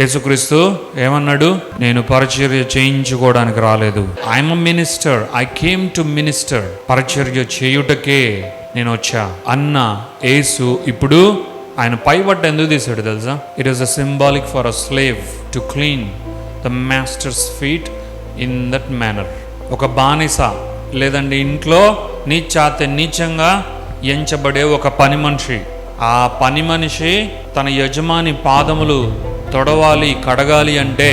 యేసుక్రీస్తు ఏమన్నాడు? నేను పరిచర్య చేయించుకోవడానికి రాలేదు. I am minister I came to minister పరిచర్య చేయుటకే నేను వచ్చా. అన్న యేసు ఇప్పుడు ఆయన పైబట్ట ఎందుకు తీసాడు తెలుసా? It is a symbolic for a slave to clean the master's feet in that manner ఒక బానిస లేదండి ఇంట్లో నీచాత నీచంగా ఎంచబడే ఒక పని మనిషి. ఆ పని మనిషి తన యజమాని పాదములు తొడవాలి కడగాలి అంటే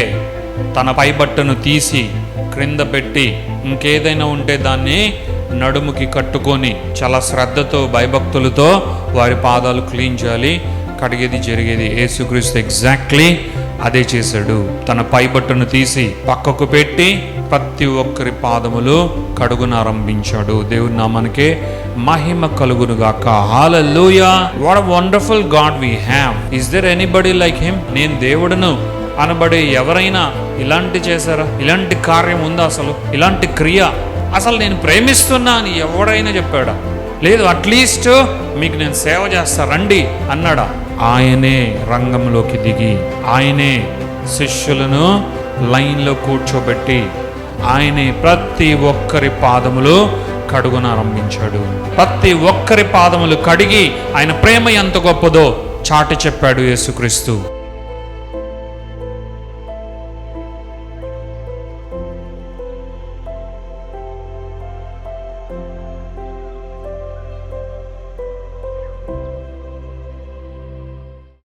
తన పైబట్టను తీసి క్రింద పెట్టి ఇంకేదైనా ఉంటే దాన్ని నడుముకి కట్టుకొని చాలా శ్రద్ధతో భయభక్తులతో వారి పాదాలు క్లీన్ చేయాలి. కడిగేది జరిగేది యేసుక్రీస్తు ఎగ్జాక్ట్లీ అదే చేశాడు. తన పైబట్టను తీసి పక్కకు పెట్టి ప్రతి ఒక్కరి పాదములు కడుగునారంభించాడు దేవుని నామానికే మహిమ కలుగును గాక. Hallelujah what wonderful God we have is there anybody like him నేను దేవుడును అనబడే ఎవరైనా ఇలాంటి చేశారా? ఇలాంటి కార్యం ఉందా అసలు? ఇలాంటి క్రియ? అసలు నేను ప్రేమిస్తున్నా అని ఎవడైనా చెప్పాడా? లేదు అట్లీస్ట్ మీకు నేను సేవ చేస్తా రండి అన్నాడా. ఆయనే రంగంలోకి దిగి ఆయనే శిష్యులను లైన్లో కూర్చోబెట్టి ఆయనే ప్రతి ఒక్కరి పాదములు కడుగునారంభించాడు ప్రతి ఒక్కరి పాదములు కడిగి ఆయన ప్రేమ ఎంత గొప్పదో చాటి చెప్పాడు యేసుక్రీస్తు.